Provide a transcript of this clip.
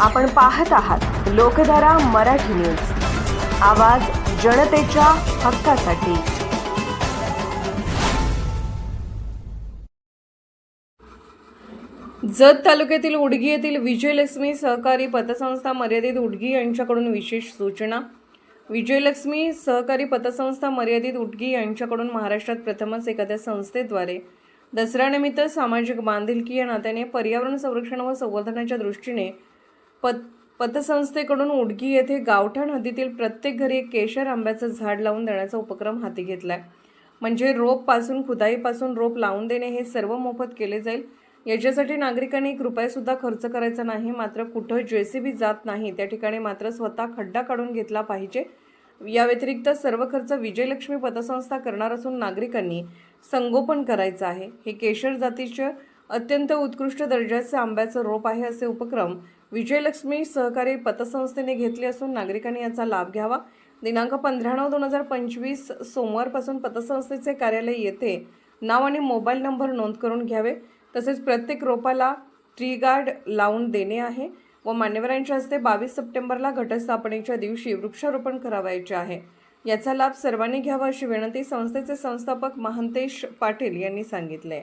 आपण पाहत आहात लोकधारा मराठी न्यूज. आवाज जनतेच्या हक्कासाठी. जत तालुक्यातील उडगी येथील विजयलक्ष्मी सहकारी पतसंस्था मर्यादित उडगी यांच्याकडून विशेष सूचना. विजयलक्ष्मी सहकारी पतसंस्था मर्यादित उडगी यांच्याकडून महाराष्ट्रात प्रथमच एखाद्या संस्थेद्वारे दसऱ्यानिमित्त सामाजिक बांधिलकी या नात्याने पर्यावरण संरक्षण व संवर्धनाच्या दृष्टीने पत पतसंस्थेकडून उडगी येथे गावठाण हद्दीतील प्रत्येक घरी एक केशर आंब्याचं झाड लावून देण्याचा उपक्रम हाती घेतला आहे म्हणजे रोपपासून खुदाईपासून रोप लावून देणे हे सर्व मोफत केले जाईल. याच्यासाठी नागरिकांनी एक रुपयासुद्धा खर्च करायचा नाही मात्र कुठं जे सी बी जात नाही त्या ठिकाणी मात्र स्वतः खड्डा काढून घेतला पाहिजे. या व्यतिरिक्त सर्व खर्च विजयलक्ष्मी पतसंस्था करणार असून नागरिकांनी संगोपन करायचं आहे. हे केशर जातीच्या अत्यंत उत्कृष्ट दर्जाचे आंब्याचं रोप आहे असे उपक्रम विजयलक्ष्मी सहकारी पतसंस्थेने घेतले असून नागरिकांनी याचा लाभ घ्यावा. दिनांक पंधरा नऊ दोन हजार पंचवीस सोमवारपासून पतसंस्थेचे कार्यालय येथे नाव आणि मोबाईल नंबर नोंद करून घ्यावे. तसेच प्रत्येक रोपाला ट्री गार्ड लावून देणे आहे व मान्यवरांच्या हस्ते बावीस सप्टेंबरला घटस्थापनेच्या दिवशी वृक्षारोपण करावायचे आहे. याचा लाभ सर्वांनी घ्यावा अशी विनंती संस्थेचे संस्थापक महंतेश पाटील यांनी सांगितले.